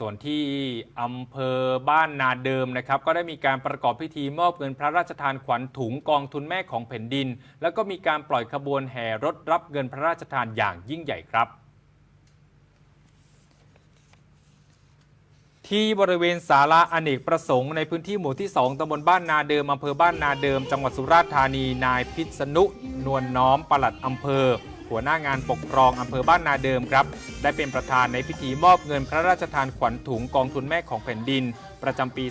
ส่วนที่อำเภอบ้านนาเดิมนะครับ ก็ได้มีการประกอบพิธีมอบเงินพระราชทานขวัญถุงกองทุนแม่ของแผ่นดิน แล้วก็มีการปล่อยขบวนแห่รถรับเงินพระราชทานอย่างยิ่งใหญ่ครับที่บริเวณศาลาอเนกประสงค์ในพื้นที่หมู่ที่ 2ตำบลบ้านนาเดิมอำเภอบ้านนาเดิม จังหวัดสุราษฎร์ธานี นายพิษณุ นวลน้อมปลัดอำเภอ หัวหน้างานปกครองอำเภอบ้านนาเดิมครับ ได้เป็นประธานในพิธีมอบเงินพระราชทานขวัญถุงกองทุนแม่ของแผ่นดิน ประจำปี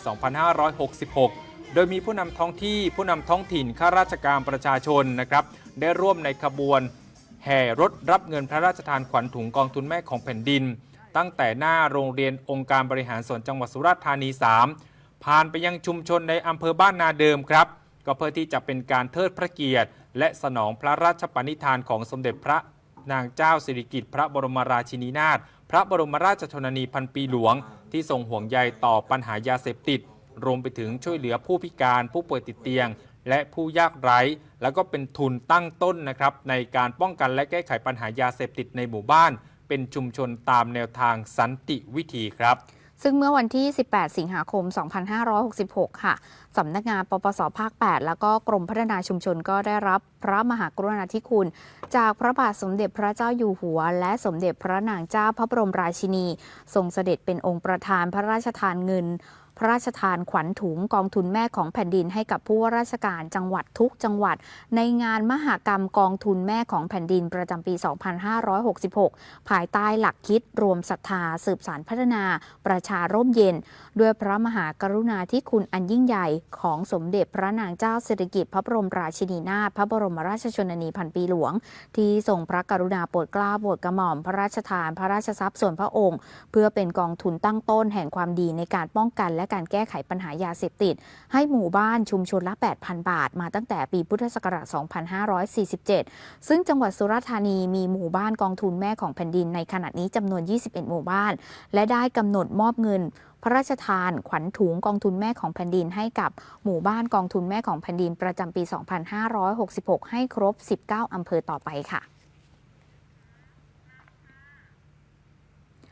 2566 โดยมีผู้นำท้องที่ผู้นำท้องถิ่นข้าราชการประชาชนนะครับ ได้ร่วมในขบวนแห่รถรับเงินพระราชทานขวัญถุงกองทุนแม่ของแผ่นดิน ตั้งแต่หน้าโรงเรียนองค์การบริหารส่วนจังหวัดสุราษฎร์ธานี 3 ผ่านไปยังชุมชนในอำเภอบ้านนาเดิมครับ ก็เพื่อที่จะเป็นการเทิดพระเกียรติ และสนองพระราชปณิธานของสมเด็จพระนางเจ้าสิริกิติ์พระบรมราชินีนาถพระบรมราชชนนีพันปีหลวง ที่ทรงห่วงใยต่อปัญหายาเสพติด รวมไปถึงช่วยเหลือผู้พิการผู้ป่วยติดเตียง และผู้ยากไร้ แล้วก็เป็นทุนตั้งต้นนะครับ ในการป้องกันและแก้ไขปัญหายาเสพติดในหมู่บ้าน เป็นชุมชนตามแนวทางสันติวิธีครับ ซึ่งเมื่อวันที่ 18 สิงหาคม 2566 ค่ะ สำนักงานปปสภาค 8 แล้วก็กรมพัฒนาชุมชนก็ได้รับพระมหากรุณาธิคุณ จากพระบาทสมเด็จพระเจ้าอยู่หัว และสมเด็จพระนางเจ้าพระบรมราชินี ทรงเสด็จเป็นองค์ประธานพระราชทานเงิน พระราชทานขวัญถุงกองทุนแม่ของแผ่นดินให้กับผู้ว่าราชการจังหวัดทุกจังหวัด ในงานมหากรรมกองทุนแม่ของแผ่นดินประจำปี 2566 ภายใต้หลักคิดรวมศรัทธาสืบสารพัฒนาประชาร่มเย็น ด้วยพระมหากรุณาธิคุณอันยิ่งใหญ่ของสมเด็จพระนางเจ้าสิริกิติ์พระบรมราชินีนาถพระบรมราชชนนีพันปีหลวง ที่ทรงพระกรุณาโปรดเกล้าโปรดกระหม่อมพระราชทาน พระราชทรัพย์ส่วนพระองค์ เพื่อเป็นกองทุนตั้งต้นแห่งความดีในการป้องกันและการแก้ไขปัญหายาเสพติด ให้หมู่บ้านชุมชนละ 8,000 บาท มาตั้งแต่ปีพุทธศักราช 2547 ซึ่งจังหวัดสุราษฎร์ธานีมีหมู่บ้านกองทุนแม่ของแผ่นดินในขณะนี้จำนวน 21 หมู่บ้าน และได้กำหนดมอบเงินพระราชทานขวัญถุงกองทุนแม่ของแผ่นดินให้กับหมู่บ้านกองทุนแม่ของแผ่นดินประจำปี 2566 ให้ครบ 19 อำเภอต่อไปค่ะ